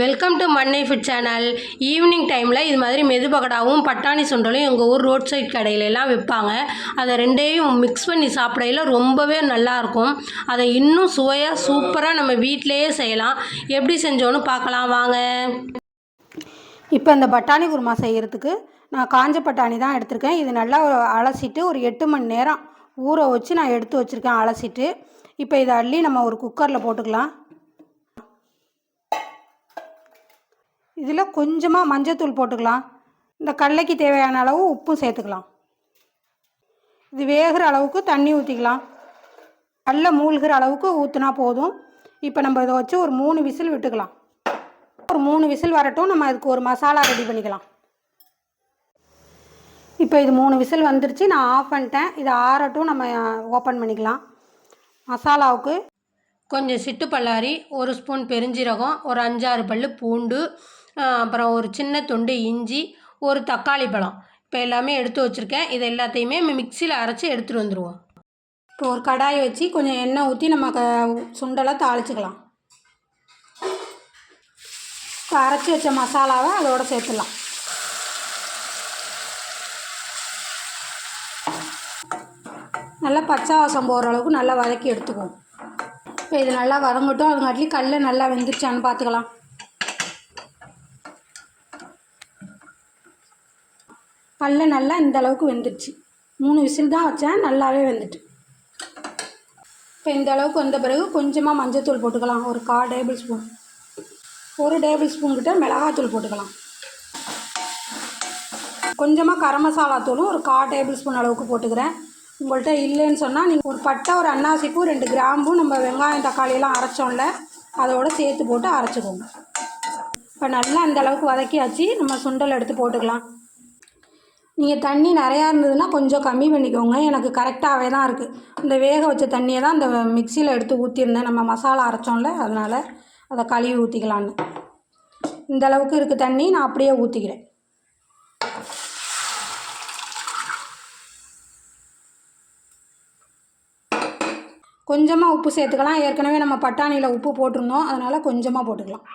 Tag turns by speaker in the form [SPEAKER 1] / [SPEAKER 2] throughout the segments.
[SPEAKER 1] Welcome to Mannai food channel evening டைமில் இது மாதிரி மெது பகடாவும் பட்டாணி சுண்டலும் எங்கள் ஊர் ரோட் சைட் கடையிலலாம் விற்பாங்க. அதை ரெண்டையும் மிக்ஸ் பண்ணி சாப்பிடையில ரொம்பவே நல்லாயிருக்கும். அதை இன்னும் சுவையாக சூப்பராக நம்ம வீட்டிலேயே செய்யலாம். எப்படி செஞ்சோன்னு பார்க்கலாம் வாங்க.
[SPEAKER 2] இப்போ இந்த பட்டாணி குருமா செய்கிறதுக்கு நான் காஞ்ச பட்டாணி தான் எடுத்திருக்கேன். இது நல்லா அலசிட்டு ஒரு எட்டு மணி நேரம் ஊற வச்சு நான் எடுத்து வச்சுருக்கேன் அலசிட்டு. இப்போ இதை அள்ளி நம்ம ஒரு குக்கரில் போட்டுக்கலாம். இதில் கொஞ்சமாக மஞ்சத்தூள் போட்டுக்கலாம். இந்த கடலைக்கு தேவையான அளவு உப்பும் சேர்த்துக்கலாம். இது வேகிற அளவுக்கு தண்ணி ஊற்றிக்கலாம் கடல மூழ்கிற அளவுக்கு ஊற்றினா போதும். இப்போ நம்ம இதை வச்சு ஒரு மூணு விசில் விட்டுக்கலாம். ஒரு மூணு விசில் வரட்டும். நம்ம அதுக்கு ஒரு மசாலா ரெடி பண்ணிக்கலாம். இப்போ இது மூணு விசில் வந்துருச்சு. நான் ஆஃப் பண்ணிட்டேன். இது ஆறட்டும். நம்ம ஓப்பன் பண்ணிக்கலாம். மசாலாவுக்கு
[SPEAKER 1] கொஞ்சம் சிட்டு பல்லாரி ஒரு ஸ்பூன் பெருஞ்சீரகம் ஒரு அஞ்சாறு பல் பூண்டு அப்புறம் ஒரு சின்ன துண்டு இஞ்சி ஒரு தக்காளி பழம். இப்போ எல்லாமே எடுத்து வச்சுருக்கேன். இது எல்லாத்தையுமே மிக்சியில் அரைச்சி எடுத்துகிட்டு வந்துடுவோம்
[SPEAKER 2] இப்போ ஒரு கடாயை வச்சு கொஞ்சம் எண்ணெய் ஊற்றி நம்ம க சுண்டலை தாளிச்சுக்கலாம். இப்போ அரைச்சி வச்ச மசாலாவை அதோடு சேர்த்துடலாம். நல்லா பச்சை வாசம் போகிற அளவுக்கு நல்லா வதக்கி எடுத்துக்குவோம். இப்போ இது நல்லா வதங்கட்டும். அதுங்காட்டிலும் கல்லை நல்லா வெந்துருச்சான்னு பார்த்துக்கலாம். பல்ல நல்லா இந்த அளவுக்கு வெந்துடுச்சு. மூணு விசில் தான் வச்சேன் நல்லாவே வெந்துட்டு. இப்போ இந்த அளவுக்கு வந்த பிறகு கொஞ்சமாக மஞ்சத்தூள் போட்டுக்கலாம். ஒரு கா டேபிள் ஸ்பூன். ஒரு டேபிள் ஸ்பூன் கிட்ட மிளகாத்தூள் போட்டுக்கலாம். கொஞ்சமாக கரம் மசாலா தூளும் ஒரு கா டேபிள் ஸ்பூன் அளவுக்கு போட்டுக்கிறேன். உங்கள்கிட்ட இல்லைன்னு சொன்னால் நீங்கள் ஒரு பட்டை ஒரு அன்னாசிப்பூ ரெண்டு கிராம்பும் நம்ம வெங்காயம் தக்காளியெல்லாம் அரைச்சோம்ல அதோட சேர்த்து போட்டு அரைச்சிக்கோங்க. இப்போ நல்லா இந்த அளவுக்கு வதக்கியாச்சு. நம்ம சுண்டல் எடுத்து போட்டுக்கலாம். நீங்கள் தண்ணி நிறையா இருந்ததுன்னா கொஞ்சம் கம்மி பண்ணிக்கோங்க. எனக்கு கரெக்டாகவே தான் இருக்குது இந்த வேக வச்ச தண்ணியை தான் இந்த மிக்சியில் எடுத்து ஊற்றிருந்தேன் நம்ம மசாலா அரைச்சோம்ல அதனால் அதை கழுவி ஊற்றிக்கலான்னு இந்த அளவுக்கு இருக்குது தண்ணி நான் அப்படியே ஊற்றிக்கிறேன் கொஞ்சமாக உப்பு சேர்த்துக்கலாம். ஏற்கனவே நம்ம பட்டாணியில் உப்பு போட்டிருந்தோம். அதனால் கொஞ்சமாக போட்டுக்கலாம்.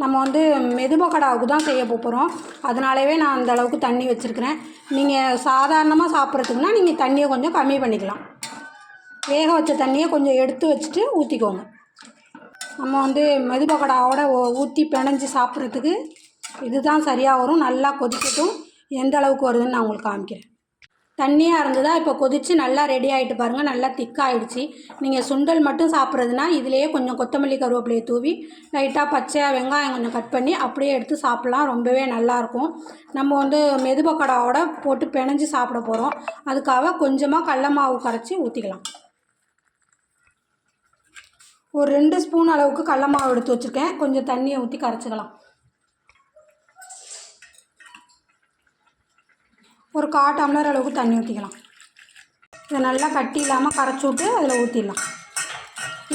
[SPEAKER 2] நம்ம வந்து மெதுபக்கடாவுக்கு தான் செய்ய போகிறோம் அதனாலவே நான் அந்த அளவுக்கு தண்ணி வச்சுருக்கிறேன். நீங்கள் சாதாரணமாக சாப்பிட்றதுக்குனா நீங்கள் தண்ணியை கொஞ்சம் கம்மி பண்ணிக்கலாம். வேக வச்ச தண்ணியை கொஞ்சம் எடுத்து வச்சுட்டு ஊற்றிக்கோங்க நம்ம வந்து மெதுபக்கடாவோட ஊற்றி பிணைஞ்சு சாப்பிட்றதுக்கு இதுதான் சரியாக வரும். நல்லா கொதிக்கட்டும். எந்த அளவுக்கு வருதுன்னு நான் உங்களுக்கு காமிக்கிறேன். தண்ணியாக இருந்ததா? இப்போ கொதித்து நல்லா ரெடி ஆகிட்டு பாருங்கள் நல்லா திக்காகிடுச்சி நீங்கள் சுண்டல் மட்டும் சாப்பிட்றதுனா இதுலேயே கொஞ்சம் கொத்தமல்லி கருவேப்பிலையை தூவி லைட்டாக பச்சையாக வெங்காயம் கொஞ்சம் கட் பண்ணி அப்படியே எடுத்து சாப்பிட்லாம். ரொம்பவே நல்லாயிருக்கும் நம்ம வந்து மெதுபக்கடாவோட போட்டு பிணைஞ்சு சாப்பிட போகிறோம் அதுக்காக கொஞ்சமாக கடல மாவு கரைச்சி ஊற்றிக்கலாம் ஒரு ரெண்டு ஸ்பூன் அளவுக்கு கடல மாவு எடுத்து வச்சுருக்கேன். கொஞ்சம் தண்ணியை ஊற்றி கரைச்சிக்கலாம். ஒரு கா டம்ளர் அளவுக்கு தண்ணி ஊற்றிக்கலாம் இதை நல்லா கட்டி இல்லாமல் கரைச்சி விட்டு அதில் ஊற்றிடலாம்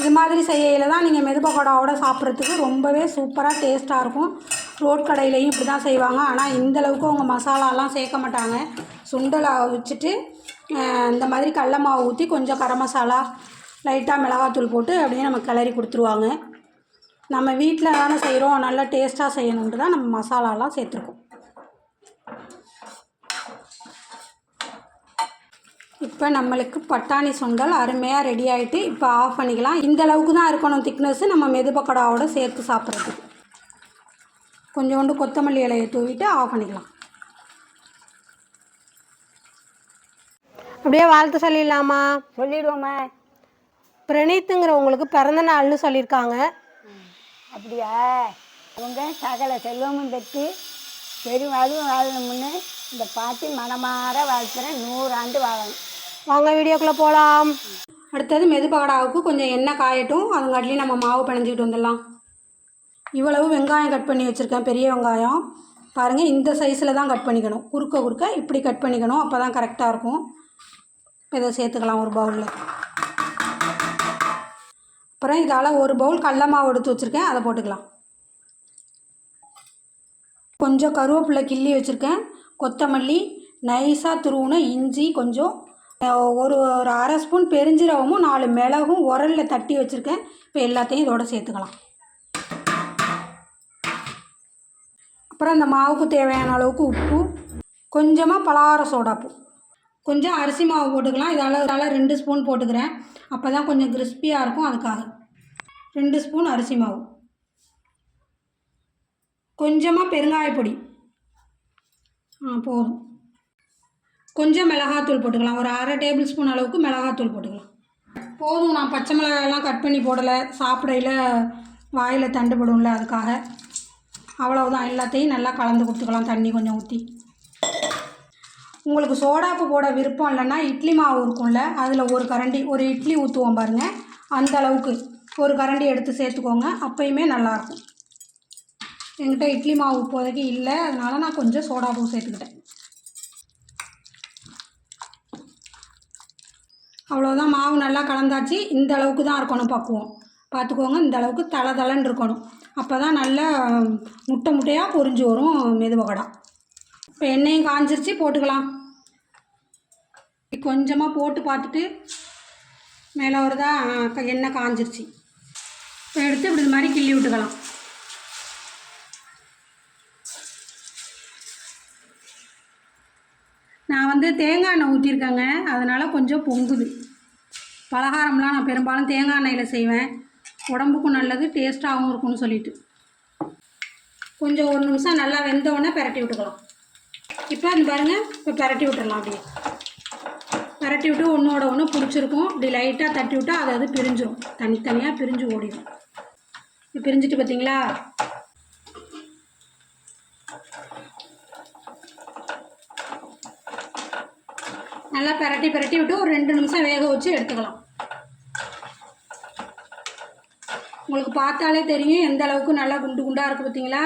[SPEAKER 2] இது மாதிரி செய்யையில் தான் நீங்கள் மெதுபக்கோடாவோட சாப்பிட்றதுக்கு ரொம்பவே சூப்பராக டேஸ்ட்டாக இருக்கும். ரோட் கடையிலையும் இப்படி தான் செய்வாங்க. ஆனால் இந்த அளவுக்கு அவங்க மசாலாலாம் சேர்க்க மாட்டாங்க. சுண்டலை வச்சுட்டு இந்த மாதிரி கடல மாவு ஊற்றி கொஞ்சம் கரம் மசாலா லைட்டாக மிளகாத்தூள் போட்டு அப்படியே நம்ம கிளறி கொடுத்துருவாங்க. நம்ம வீட்டில் தானே செய்கிறோம் நல்லா டேஸ்ட்டாக செய்யணுன்ட்டு தான் நம்ம மசாலாலாம் சேர்த்துருக்கோம். இப்போ நம்மளுக்கு பட்டாணி சுண்டல் அருமையாக ரெடி ஆகிட்டு இப்போ ஆஃப் பண்ணிக்கலாம். இந்த அளவுக்கு தான் இருக்கணும் திக்னஸ்ஸு நம்ம மெதுபக்கடாவோட சேர்த்து சாப்பிட்றதுக்கு. கொஞ்சோண்டு கொத்தமல்லி இலையை தூவிட்டு ஆஃப் பண்ணிக்கலாம். அப்படியே வாழ்த்து சொல்லிடலாமா?
[SPEAKER 3] சொல்லிடுவோமே.
[SPEAKER 2] பிரணீத்துங்கிறவங்களுக்கு பிறந்த நாள்னு சொல்லியிருக்காங்க.
[SPEAKER 3] அப்படியா? அவங்க சகல செல்வமும் பெற்று பெருவாழ்வும் வாழணும்னு இந்த பாட்டி மனமாற வாழ்த்துறேன் நூறாண்டு வாழணும்.
[SPEAKER 2] வாங்க வீடியோக்குள்ளே போகலாம் அடுத்தது மெது பகடாவுக்கு கொஞ்சம் எண்ணெய் காயட்டும். அதுங்காட்டிலையும் நம்ம மாவு பிணைஞ்சிக்கிட்டு வந்துடலாம். இவ்வளவு வெங்காயம் கட் பண்ணி வச்சுருக்கேன் பெரிய வெங்காயம். பாருங்கள் இந்த சைஸில் தான் கட் பண்ணிக்கணும். குறுக்க குறுக்க இப்படி கட் பண்ணிக்கணும். அப்போ தான் கரெக்டாக இருக்கும். இதை சேர்த்துக்கலாம் ஒரு பவுலில் அப்புறம் இதால் ஒரு பவுல் கடல மாவு எடுத்து வச்சுருக்கேன். அதை போட்டுக்கலாம். கொஞ்சம் கருவேப்பிலை கிள்ளி வச்சுருக்கேன். கொத்தமல்லி நைஸாக துருவுன இஞ்சி கொஞ்சம் ஒரு ஒரு அரை ஸ்பூன் பெருஞ்சீரகமும் நாலு மிளகும் உரலில் தட்டி வச்சுருக்கேன். இப்போ எல்லாத்தையும் இதோட சேர்த்துக்கலாம். அப்புறம் அந்த மாவுக்கு தேவையான அளவுக்கு உப்பு. கொஞ்சமாக பலகார சோடாப்பு கொஞ்சம் அரிசி மாவு போட்டுக்கலாம். இதால் இதால் ரெண்டு ஸ்பூன் போட்டுக்கிறேன். அப்போ தான் கொஞ்சம் கிறிஸ்பியாக இருக்கும் அதுக்காக. ரெண்டு ஸ்பூன் அரிசி மாவு. கொஞ்சமாக பெருங்காயப்பொடி. ஆ போதும். கொஞ்சம் மிளகாத்தூள் போட்டுக்கலாம். ஒரு அரை டேபிள் ஸ்பூன் அளவுக்கு மிளகாத்தூள் போட்டுக்கலாம். போதும். நான் பச்சை மிளகாயெல்லாம் கட் பண்ணி போடலை. சாப்பிடையில் வாயில் தண்டுபடும்ல அதுக்காக. அவ்வளவுதான். எல்லாத்தையும் நல்லா கலந்து கொடுத்துக்கலாம். தண்ணி கொஞ்சம் ஊற்றி உங்களுக்கு சோடாப்பு போட விருப்பம் இல்லைன்னா இட்லி மாவு இருக்கும்ல அதில் ஒரு கரண்டி ஒரு இட்லி ஊற்றுவோம் பாருங்கள் அந்த அளவுக்கு ஒரு கரண்டி எடுத்து சேர்த்துக்கோங்க. அப்பயுமே நல்லாயிருக்கும் என்கிட்ட இட்லி மாவு இப்போதைக்கு இல்லை. அதனால நான் கொஞ்சம் சோடாப்பு சேர்த்துக்கிட்டேன். அவ்வளோதான் மாவு நல்லா கலந்தாச்சு. இந்த அளவுக்கு தான் இருக்கணும் பக்குவம். பார்த்துக்கோங்க இந்த அளவுக்கு தலை தலைன்னு இருக்கணும். அப்போ தான் நல்லா முட்டை முட்டையாக பொரிஞ்சு வரும் மெதுவகடா இப்போ எண்ணெயும் காஞ்சிருச்சு போட்டுக்கலாம். கொஞ்சமாக போட்டு பார்த்துட்டு மேலே வருதா எண்ணெய் காஞ்சிருச்சு. இப்போ எடுத்து இப்படி இது மாதிரி கிள்ளி விட்டுக்கலாம். வந்து தேங்காய் எண்ணெய் ஊற்றிருக்கேங்க அதனால் கொஞ்சம் பொங்குது. பலகாரம்லாம் நான் பெரும்பாலும் தேங்காய் எண்ணெயில் செய்வேன். உடம்புக்கும் நல்லது டேஸ்ட்டாகவும் இருக்கும்னு சொல்லிட்டு. கொஞ்சம் ஒரு நிமிஷம் நல்லா வெந்த உடனே பிரட்டி விட்டுக்கலாம். இப்போ இந்த பாருங்கள் இப்போ பிரட்டி விட்டுடலாம் அப்படியே. பிரட்டி விட்டு ஒன்றோட ஒன்று பிடிச்சிருக்கும். இப்படி லைட்டாக தட்டி விட்டால் அது அது பிரிஞ்சிடும் தனித்தனியாக பிரிஞ்சு ஓடிடும் இப்போ பிரிஞ்சிட்டு பார்த்தீங்களா நல்லா பிரட்டி பிரட்டி விட்டு ஒரு ரெண்டு நிமிஷம் வேக வச்சு எடுத்துக்கலாம். உங்களுக்கு பார்த்தாலே தெரியும் எந்த அளவுக்கு நல்லா குண்டு குண்டாக இருக்குது பார்த்தீங்களா?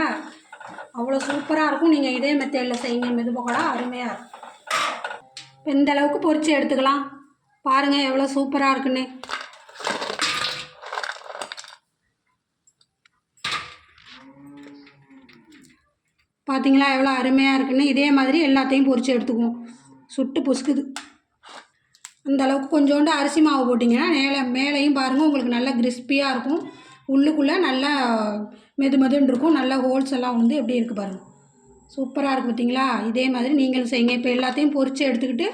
[SPEAKER 2] அவ்வளோ சூப்பராக இருக்கும். நீங்கள் இதே மெத்தேடில் செய்யுங்க. மெது பக்கோடா அருமையாக இருக்கும். இப்ப இந்த அளவுக்கு பொறிச்சு எடுத்துக்கலாம்? பாருங்கள் எவ்வளோ சூப்பராக இருக்குன்னு. பார்த்தீங்களா எவ்வளோ அருமையாக இருக்குன்னு. இதே மாதிரி எல்லாத்தையும் பொரிச்சு எடுத்துக்குவோம். சுட்டு பொசுக்குது. அந்த அளவுக்கு கொஞ்சோண்டு அரிசி மாவு போட்டிங்கன்னா மேலே மேலேயும் பாருங்கள் உங்களுக்கு நல்லா கிறிஸ்பியாக இருக்கும். உள்ளுக்குள்ளே நல்லா மெது மெதுன்னு இருக்கும். நல்லா ஹோல்ஸ் எல்லாம் வந்து எப்படி இருக்குது பாருங்கள் சூப்பராக இருக்குது பார்த்தீங்களா இதே மாதிரி நீங்களும் செய்யுங்க. இப்போ எல்லாத்தையும் பொரித்து எடுத்துக்கிட்டு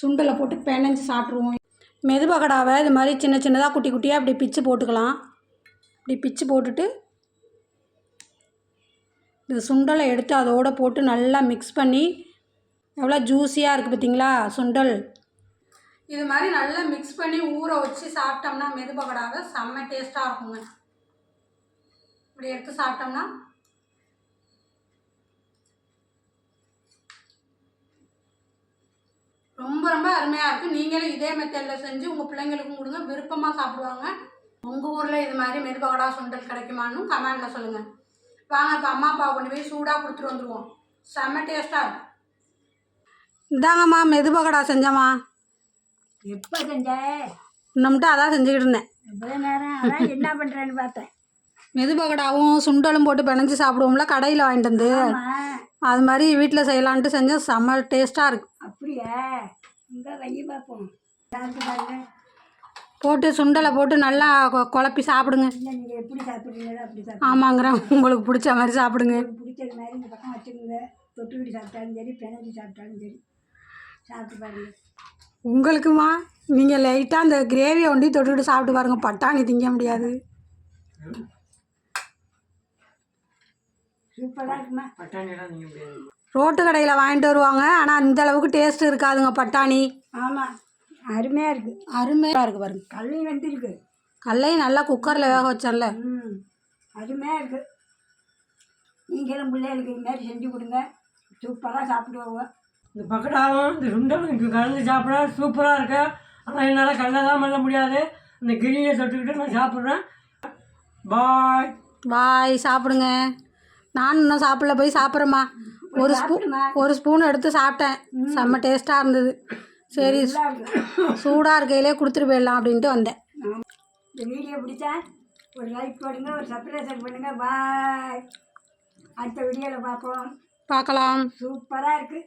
[SPEAKER 2] சுண்டலை போட்டு பெனஞ்சு சாப்பிட்ருவோம் மெது பகடாவை இது மாதிரி சின்ன சின்னதாக குட்டி குட்டியாக இப்படி பிச்சு போட்டுக்கலாம். இப்படி பிச்சு போட்டுட்டு இந்த சுண்டலை எடுத்து அதோட போட்டு நல்லா மிக்ஸ் பண்ணி எவ்வளோ ஜூஸியாக இருக்குது பார்த்தீங்களா? சுண்டல். இது மாதிரி நல்லா மிக்ஸ் பண்ணி ஊற வச்சு சாப்பிட்டோம்னா மெதுபகடாக செம்ம டேஸ்ட்டாக இருக்குங்க. இப்படி எடுத்து சாப்பிட்டோம்னா ரொம்ப ரொம்ப அருமையாக இருக்குது நீங்களும் இதே மெத்தடில் செஞ்சு உங்கள் பிள்ளைங்களுக்கும் கொடுங்க. விருப்பமாக சாப்பிடுவாங்க. உங்கள் ஊரில் இது மாதிரி மெதுபகடா சுண்டல் கிடைக்குமான்னு கமெண்டில் சொல்லுங்கள் வாங்க இப்போ அம்மா அப்பா கொண்டு போய் சூடாக கொடுத்துட்டு வந்துடுவோம் செம்ம டேஸ்ட்டாக இருக்கும். இதாங்கம்மா மெதுபகடா செஞ்சம்மா.
[SPEAKER 3] எப்போ செஞ்ச?
[SPEAKER 2] இன்னும்ட்டு அதான் செஞ்சுக்கிட்டு இருந்தேன்.
[SPEAKER 3] எவ்வளோ நேரம் அதான் என்ன பண்ணுறேன்னு பார்த்தேன்.
[SPEAKER 2] மெதுபகடாவும் சுண்டலும் போட்டு பிணைஞ்சு சாப்பிடுவோம்ல கடையில் வாங்கிட்டு வந்து. அது மாதிரி வீட்டில் செய்யலான்ட்டு செஞ்சேன் செம்ம டேஸ்ட்டாக இருக்கு.
[SPEAKER 3] அப்படியா? இங்கே வைய பார்ப்போம்
[SPEAKER 2] போட்டு சுண்டலை போட்டு நல்லா குழப்பி சாப்பிடுங்க.
[SPEAKER 3] நீங்கள் எப்படி சாப்பிட்றீங்களோ அப்படி சாப்பிட்டு
[SPEAKER 2] ஆமாங்கிறேன் உங்களுக்கு பிடிச்ச மாதிரி சாப்பிடுங்க.
[SPEAKER 3] பிடிச்சது மாதிரி இந்த பக்கம் வச்சுக்கோங்க. தொட்டுக்கிட்டு சாப்பிட்டாலும் சரி பிணைஞ்சு சாப்பிட்டாலும் சரி. சாப்பிட்டு பாருங்க
[SPEAKER 2] உங்களுக்குமா நீங்கள் லைட்டாக அந்த கிரேவியை ஒண்டி தொட்டுக்கிட்டு சாப்பிட்டு பாருங்க. பட்டாணி திங்க முடியாது.
[SPEAKER 3] சூப்பராக இருக்குமா?
[SPEAKER 2] ரோட்டு கடையில் வாங்கிட்டு வருவாங்க. ஆனால் அந்த அளவுக்கு டேஸ்ட் இருக்காதுங்க பட்டாணி.
[SPEAKER 3] ஆமாம் அருமையாக இருக்குது
[SPEAKER 2] அருமையாக இருக்குது பாருங்க.
[SPEAKER 3] கல்லையும் வந்துருக்கு.
[SPEAKER 2] கல்லையும் நல்லா குக்கரில் வேக வச்சேன்ல.
[SPEAKER 3] ம். அருமையாக இருக்குது நீங்களும் பிள்ளைகளுக்கு இது மாதிரி செஞ்சு கொடுங்க. சூப்பராக சாப்பிடுவாங்க
[SPEAKER 4] இந்த பக்கடாவும் இந்த சுண்டலும் இங்கே கலந்து சாப்பிட சூப்பராக இருக்கு. ஆனால் என்னால் கல்லெல்லாம் பண்ண முடியாது. இந்த கிரியை தொட்டுக்கிட்டு நான் சாப்பிட்றேன். பாய்.
[SPEAKER 2] பாய் சாப்பிடுங்க. நான் இன்னும் சாப்பிடல போய் சாப்பிட்றேம்மா. ஒரு ஸ்பூன் ஒரு ஸ்பூன் எடுத்து சாப்பிட்டேன். செம்ம டேஸ்ட்டாக இருந்தது. சரி சூடாக இருக்கையிலே கொடுத்துட்டு போயிடலாம் அப்படின்ட்டு வந்தேன்.
[SPEAKER 3] இந்த வீடியோ பிடிச்சா ஒரு லைக் போடுங்க ஒரு சப்ஸ்கிரைப் பண்ணுங்க. பாய் அடுத்த வீடியோவில் பார்ப்போம்.
[SPEAKER 2] பார்க்கலாம்.
[SPEAKER 3] சூப்பராக இருக்குது